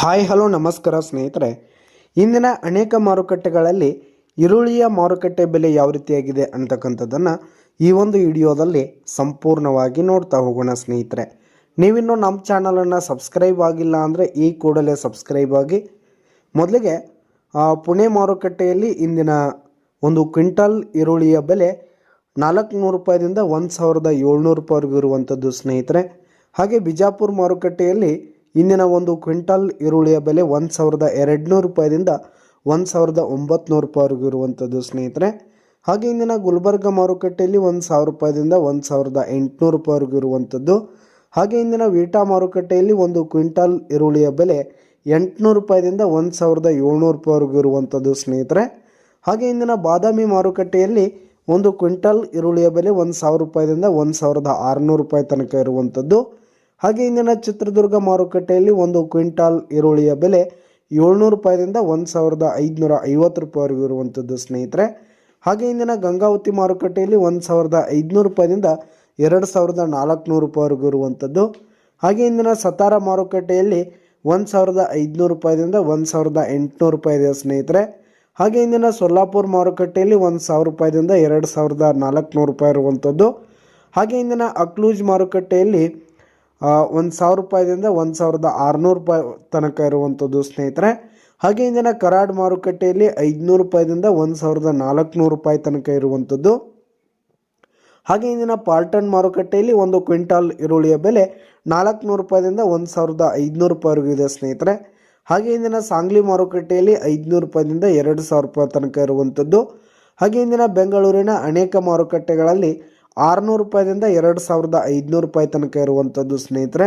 Hi, hello, ನಮಸ್ಕಾರ ಸ್ನೇಹಿತರೆ. ಇಂದಿನ ಅನೇಕ ಮಾರುಕಟ್ಟೆಗಳಲ್ಲಿ ಈರುಳ್ಳಿಯ ಮಾರುಕಟ್ಟೆ ಬೆಲೆ ಯಾವ ರೀತಿಯಾಗಿದೆ ಅಂತಕ್ಕಂಥದ್ದನ್ನು ಈ ಒಂದು ವಿಡಿಯೋದಲ್ಲಿ ಸಂಪೂರ್ಣವಾಗಿ ನೋಡ್ತಾ ಹೋಗೋಣ ಸ್ನೇಹಿತರೆ. ನೀವಿನ್ನೂ ನಮ್ಮ ಚಾನಲನ್ನು ಸಬ್ಸ್ಕ್ರೈಬ್ ಆಗಿಲ್ಲ ಅಂದರೆ ಈ ಕೂಡಲೇ ಸಬ್ಸ್ಕ್ರೈಬ್ ಆಗಿ. ಮೊದಲಿಗೆ ಪುಣೆ ಮಾರುಕಟ್ಟೆಯಲ್ಲಿ ಇಂದಿನ ಒಂದು ಕ್ವಿಂಟಲ್ ಈರುಳ್ಳಿಯ ಬೆಲೆ ನಾಲ್ಕುನೂರು ರೂಪಾಯಿದಿಂದ ಒಂದು ಸಾವಿರದ ಏಳ್ನೂರು ರೂಪಾಯಿವರೆಗೂ ಇರುವಂಥದ್ದು ಸ್ನೇಹಿತರೆ. ಹಾಗೆ ಬಿಜಾಪುರ ಮಾರುಕಟ್ಟೆಯಲ್ಲಿ ಇಂದಿನ ಒಂದು ಕ್ವಿಂಟಲ್ ಈರುಳ್ಳಿಯ ಬೆಲೆ ಒಂದು ಸಾವಿರದ ಎರಡುನೂರು ರೂಪಾಯಿದಿಂದ ಒಂದು ಸಾವಿರದ ಒಂಬತ್ನೂರು ರೂಪಾಯಿವರೆಗೂ ಇರುವಂಥದ್ದು, ಸ್ನೇಹಿತರೆ. ಹಾಗೆ ಇಂದಿನ ಗುಲ್ಬರ್ಗ ಮಾರುಕಟ್ಟೆಯಲ್ಲಿ ಒಂದು ಸಾವಿರ ರೂಪಾಯಿದಿಂದ ಒಂದು ಸಾವಿರದ ಎಂಟುನೂರು ರೂಪಾಯಿವರೆಗೂ ಇರುವಂಥದ್ದು. ಹಾಗೆ ಇಂದಿನ ವೀಟಾ ಮಾರುಕಟ್ಟೆಯಲ್ಲಿ ಒಂದು ಕ್ವಿಂಟಲ್ ಈರುಳ್ಳಿಯ ಬೆಲೆ ಎಂಟುನೂರು ರೂಪಾಯಿದಿಂದ ಒಂದು ಸಾವಿರದ ಏಳ್ನೂರು ರೂಪಾಯಿವರೆಗೂ ಇರುವಂಥದ್ದು, ಸ್ನೇಹಿತರೆ. ಹಾಗೆ ಇಂದಿನ ಬಾದಾಮಿ ಮಾರುಕಟ್ಟೆಯಲ್ಲಿ ಒಂದು ಕ್ವಿಂಟಲ್ ಈರುಳ್ಳಿಯ ಬೆಲೆ ಒಂದು ಸಾವಿರ ರೂಪಾಯಿದಿಂದ ಒಂದು ಸಾವಿರದ ಆರುನೂರು ರೂಪಾಯಿ ತನಕ ಇರುವಂಥದ್ದು. ಹಾಗೆ ಇಂದಿನ ಚಿತ್ರದುರ್ಗ ಮಾರುಕಟ್ಟೆಯಲ್ಲಿ ಒಂದು ಕ್ವಿಂಟಾಲ್ ಈರುಳ್ಳಿಯ ಬೆಲೆ ಏಳ್ನೂರು ರೂಪಾಯಿದಿಂದ ಒಂದು ಸಾವಿರದ ಐದುನೂರ ಐವತ್ತು ರೂಪಾಯಿವರೆಗೂ ಇರುವಂಥದ್ದು ಸ್ನೇಹಿತರೆ. ಹಾಗೆ ಇಂದಿನ ಗಂಗಾವತಿ ಮಾರುಕಟ್ಟೆಯಲ್ಲಿ ಒಂದು ಸಾವಿರದ ಐದುನೂರು ರೂಪಾಯಿದಿಂದ ಎರಡು ಸಾವಿರದ ನಾಲ್ಕುನೂರು ರೂಪಾಯಿವರೆಗೂ ಇರುವಂಥದ್ದು ಹಾಗೆ ಇಂದಿನ ಸತಾರ ಮಾರುಕಟ್ಟೆಯಲ್ಲಿ ಒಂದು ಸಾವಿರದ ಐದುನೂರು ರೂಪಾಯಿದಿಂದ ಒಂದು ಸಾವಿರದ ಎಂಟುನೂರು ರೂಪಾಯಿ ಇದೆ ಸ್ನೇಹಿತರೆ. ಹಾಗೆ ಇಂದಿನ ಸೊಲ್ಲಾಪುರ ಮಾರುಕಟ್ಟೆಯಲ್ಲಿ ಒಂದು ಸಾವಿರ ರೂಪಾಯಿದಿಂದ ಎರಡು ಸಾವಿರದ ನಾಲ್ಕುನೂರು ರೂಪಾಯಿ ಇರುವಂಥದ್ದು ಹಾಗೆ ಇಂದಿನ ಅಕ್ಲೂಜ್ ಮಾರುಕಟ್ಟೆಯಲ್ಲಿ ಒಂದು ಸಾವಿರ ರೂಪಾಯಿದಿಂದ ಒಂದು ಸಾವಿರದ ಆರುನೂರು ರೂಪಾಯಿ ತನಕ ಇರುವಂಥದ್ದು ಸ್ನೇಹಿತರೆ. ಹಾಗೆ ಇಂದಿನ ಕರಾಡ್ ಮಾರುಕಟ್ಟೆಯಲ್ಲಿ ಐದುನೂರು ರೂಪಾಯಿದಿಂದ ಒಂದು ಸಾವಿರದ ನಾಲ್ಕುನೂರು ರೂಪಾಯಿ ತನಕ ಇರುವಂಥದ್ದು ಹಾಗೆ ಇಂದಿನ ಪಾಲ್ಟನ್ ಮಾರುಕಟ್ಟೆಯಲ್ಲಿ ಒಂದು ಕ್ವಿಂಟಾಲ್ ಈರುಳ್ಳಿಯ ಬೆಲೆ ನಾಲ್ಕುನೂರು ರೂಪಾಯಿದಿಂದ ಒಂದು ಸಾವಿರದ ಐದುನೂರು ರೂಪಾಯಿವರೆಗೂ ಇದೆ ಸ್ನೇಹಿತರೆ. ಹಾಗೆ ಇಂದಿನ ಸಾಂಗ್ಲಿ ಮಾರುಕಟ್ಟೆಯಲ್ಲಿ ಐದುನೂರು ರೂಪಾಯಿದಿಂದ ಎರಡು ಸಾವಿರ ರೂಪಾಯಿ ತನಕ ಇರುವಂಥದ್ದು ಹಾಗೆ ಇಂದಿನ ಬೆಂಗಳೂರಿನ ಅನೇಕ ಮಾರುಕಟ್ಟೆಗಳಲ್ಲಿ ಆರುನೂರು ರೂಪಾಯಿದಿಂದ ಎರಡು ಸಾವಿರದ ಐದುನೂರು ರೂಪಾಯಿ ತನಕ ಇರುವಂಥದ್ದು ಸ್ನೇಹಿತರೆ.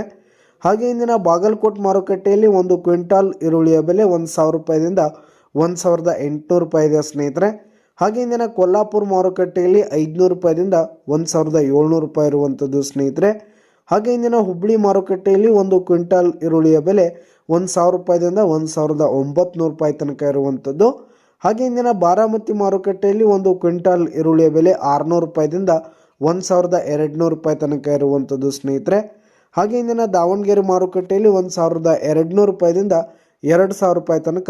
ಹಾಗೆ ಇಂದಿನ ಬಾಗಲಕೋಟ್ ಮಾರುಕಟ್ಟೆಯಲ್ಲಿ ಒಂದು ಕ್ವಿಂಟಾಲ್ ಈರುಳ್ಳಿಯ ಬೆಲೆ ಒಂದು ಸಾವಿರ ರೂಪಾಯಿದಿಂದ ಒಂದು ಸಾವಿರದ ಎಂಟುನೂರು ರೂಪಾಯಿ ಇದೆ ಸ್ನೇಹಿತರೆ. ಹಾಗೆ ಇಂದಿನ ಕೊಲ್ಲಾಪುರ ಮಾರುಕಟ್ಟೆಯಲ್ಲಿ ಐದುನೂರು ರೂಪಾಯಿದಿಂದ ಒಂದು ಸಾವಿರದ ಏಳ್ನೂರು ರೂಪಾಯಿ ಇರುವಂಥದ್ದು ಸ್ನೇಹಿತರೆ. ಹಾಗೆ ಇಂದಿನ ಹುಬ್ಬಳ್ಳಿ ಮಾರುಕಟ್ಟೆಯಲ್ಲಿ ಒಂದು ಕ್ವಿಂಟಾಲ್ ಈರುಳ್ಳಿಯ ಬೆಲೆ ಒಂದು ಸಾವಿರ ರೂಪಾಯಿದಿಂದ ಒಂದು ಸಾವಿರದ ಒಂಬತ್ತು ರೂಪಾಯಿ ತನಕ ಇರುವಂಥದ್ದು ಹಾಗೆ ಇಂದಿನ ಬಾರಾಮತಿ ಮಾರುಕಟ್ಟೆಯಲ್ಲಿ ಒಂದು ಕ್ವಿಂಟಾಲ್ ಈರುಳ್ಳಿಯ ಬೆಲೆ ಆರುನೂರು ರೂಪಾಯಿದಿಂದ ಒಂದು ಸಾವಿರದ ಎರಡುನೂರು ರೂಪಾಯಿ ತನಕ ಇರುವಂಥದ್ದು ಸ್ನೇಹಿತರೆ. ಹಾಗೆ ಇಂದಿನ ದಾವಣಗೆರೆ ಮಾರುಕಟ್ಟೆಯಲ್ಲಿ ಒಂದು ಸಾವಿರದ ಎರಡುನೂರು ರೂಪಾಯಿದಿಂದ ಎರಡು ಸಾವಿರ ರೂಪಾಯಿ ತನಕ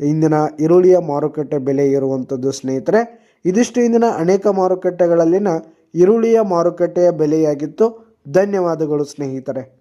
ಇಂದಿನ ಈರುಳ್ಳಿಯ ಮಾರುಕಟ್ಟೆ ಬೆಲೆ ಇರುವಂಥದ್ದು ಸ್ನೇಹಿತರೆ. ಇದಿಷ್ಟು ಇಂದಿನ ಅನೇಕ ಮಾರುಕಟ್ಟೆಗಳಲ್ಲಿನ ಈರುಳ್ಳಿಯ ಮಾರುಕಟ್ಟೆಯ ಬೆಲೆಯಾಗಿತ್ತು. ಧನ್ಯವಾದಗಳು ಸ್ನೇಹಿತರೆ.